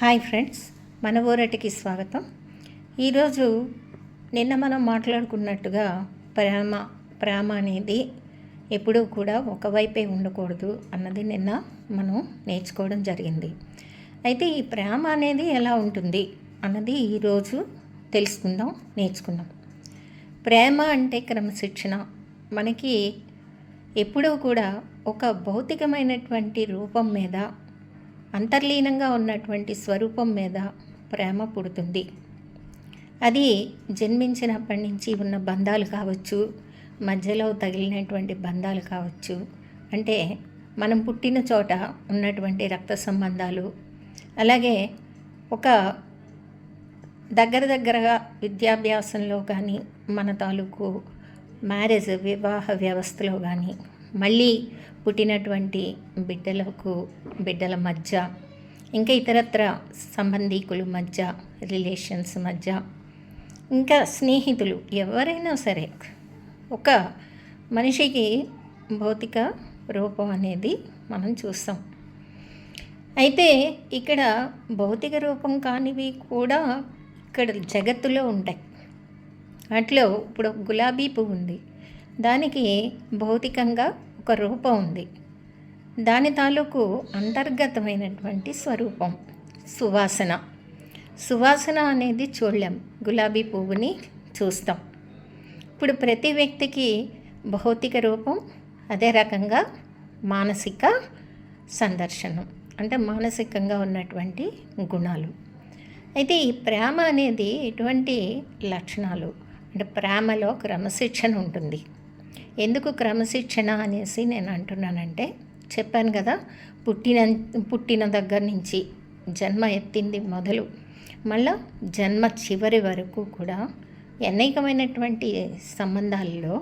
Hi friends మన ఊరటికి స్వాగతం. ఈరోజు నిన్న మనం మాట్లాడుకున్నట్టుగా ప్రేమ ప్రేమ అనేది ఎప్పుడూ కూడా ఒకవైపే ఉండకూడదు అన్నది నిన్న మనం నేర్చుకోవడం జరిగింది. అయితే ఈ ప్రేమ అనేది ఎలా ఉంటుంది అన్నది ఈరోజు తెలుసుకుందాం నేర్చుకుందాం. ప్రేమ అంటే క్రమశిక్షణ. మనకి ఎప్పుడూ కూడా ఒక భౌతికమైనటువంటి రూపం మీద అంతర్లీనంగా ఉన్నటువంటి స్వరూపం మీద ప్రేమ పుడుతుంది. అది జన్మించినప్పటి నుంచి ఉన్న బంధాలు కావచ్చు మధ్యలో తగిలినటువంటి బంధాలు కావచ్చు అంటే మనం పుట్టిన చోట ఉన్నటువంటి రక్త సంబంధాలు అలాగే ఒక దగ్గర దగ్గరగా విద్యాభ్యాసంలో కానీ మన తాలూకు మ్యారేజ్ వివాహ వ్యవస్థలో కానీ మళ్ళీ పుట్టినటువంటి బిడ్డలకు బిడ్డల మధ్య ఇంకా ఇతరత్ర సంబంధీకుల మధ్య రిలేషన్స్ మధ్య ఇంకా స్నేహితులు ఎవరైనా సరే ఒక మనిషికి భౌతిక రూపం అనేది మనం చూస్తాం. అయితే ఇక్కడ భౌతిక రూపం కానివి కూడా ఇక్కడ జగత్తులో ఉంటాయి. వాటిలో ఇప్పుడు గులాబీ పువ్వు ఉంది. దానికి భౌతికంగా ఒక రూపం ఉంది. దాని తాలూకు అంతర్గతమైనటువంటి స్వరూపం సువాసన. సువాసన అనేది చూడలేం గులాబీ పువ్వుని చూస్తాం. ఇప్పుడు ప్రతి వ్యక్తికి భౌతిక రూపం అదే రకంగా మానసిక సందర్శనం అంటే మానసికంగా ఉన్నటువంటి గుణాలు. అయితే ఈ ప్రేమ అనేది ఎటువంటి లక్షణాలు? అంటే ప్రేమలో క్రమశిక్షణ ఉంటుంది. ఎందుకు క్రమశిక్షణ అనేసి నేను అంటున్నానంటే చెప్పాను కదా పుట్టిన పుట్టిన దగ్గర నుంచి జన్మ ఎత్తింది మొదలు. మళ్ళా జన్మ చివరి వరకు కూడా అనేకమైనటువంటి సంబంధాల్లో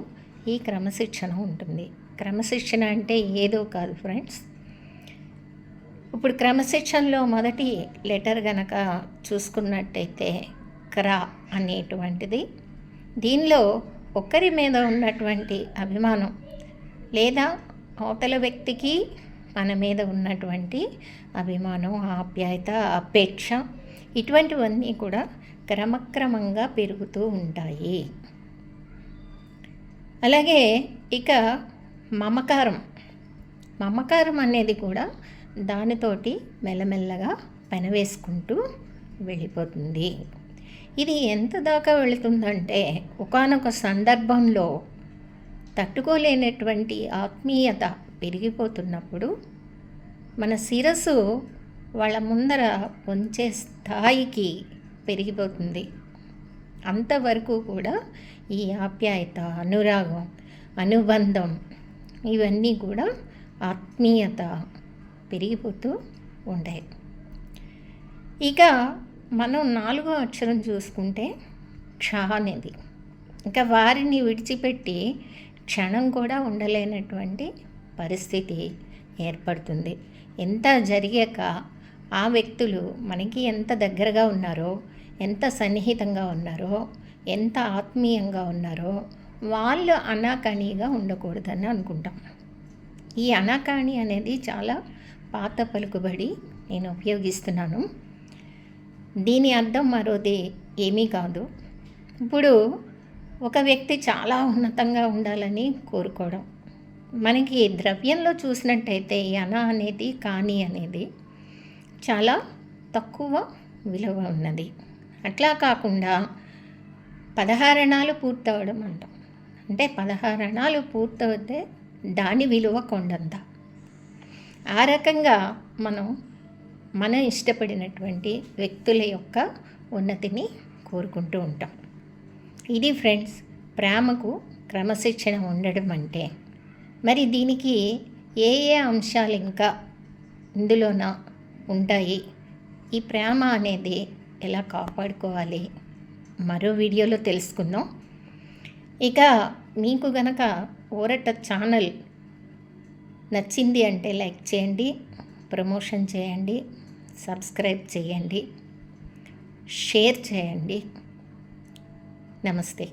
ఈ క్రమశిక్షణ ఉంటుంది. క్రమశిక్షణ అంటే ఏదో కాదు ఫ్రెండ్స్. ఇప్పుడు క్రమశిక్షణలో మొదటి లెటర్ గనక చూసుకున్నట్టయితే క్రా అనేటువంటిది. దీనిలో ఒకరి మీద ఉన్నటువంటి అభిమానం లేదా అవతల వ్యక్తికి మన మీద ఉన్నటువంటి అభిమానం ఆప్యాయత అపేక్ష ఇటువంటివన్నీ కూడా క్రమక్రమంగా పెరుగుతూ ఉంటాయి. అలాగే ఇక మమకారం. మమకారం అనేది కూడా దానితోటి మెల్లమెల్లగా పెనవేసుకుంటూ వెళ్ళిపోతుంది. ఇది ఎంత దాకా వెళుతుందంటే ఒకనొక సందర్భంలో తట్టుకోలేనటువంటి ఆత్మీయత పెరిగిపోతున్నప్పుడు మన శిరస్సు వాళ్ళ ముందర ఉంచే స్థాయికి పెరిగిపోతుంది. అంతవరకు కూడా ఈ ఆప్యాయత అనురాగం అనుబంధం ఇవన్నీ కూడా ఆత్మీయత పెరిగిపోతూ ఉండే ఇక మనం నాలుగో అక్షరం చూసుకుంటే క్ష అనేది. ఇంకా వారిని విడిచిపెట్టి క్షణం కూడా ఉండలేనటువంటి పరిస్థితి ఏర్పడుతుంది. ఎంత జరిగాక ఆ వ్యక్తులు మనకి ఎంత దగ్గరగా ఉన్నారో ఎంత సన్నిహితంగా ఉన్నారో ఎంత ఆత్మీయంగా ఉన్నారో వాళ్ళు అనాకాణిగా ఉండకూడదని అనుకుంటాం. ఈ అనాకాణి అనేది చాలా పాత పలుకుబడి నేను ఉపయోగిస్తున్నాను. దీని అర్థం మరోది ఏమీ కాదు. ఇప్పుడు ఒక వ్యక్తి చాలా ఉన్నతంగా ఉండాలని కోరుకోవడం. మనకి ద్రవ్యంలో చూసినట్టయితే ఈ అన అనేది కాని అనేది చాలా తక్కువ విలువ ఉన్నది. అట్లా కాకుండా పదహారణాలు పూర్తవడం అంటాం. అంటే పదహారణాలు పూర్తవుతే దాని విలువ కొండంత. ఆ రకంగా మనం మనం ఇష్టపడినటువంటి వ్యక్తుల యొక్క ఉన్నతిని కోరుకుంటూ ఉంటాం. ఇది ఫ్రెండ్స్ ప్రేమకు క్రమశిక్షణ ఉండడం అంటే. మరి దీనికి ఏ ఏ అంశాలు ఇంకా ఇందులోన ఉంటాయి? ఈ ప్రేమ అనేది ఎలా కాపాడుకోవాలి? మరో వీడియోలో తెలుసుకుందాం. ఇక మీకు గనక ఓరట ఛానల్ నచ్చింది అంటే లైక్ చేయండి ప్రమోషన్ చేయండి సబ్స్క్రైబ్ చేయండి. షేర్ చేయండి. నమస్తే.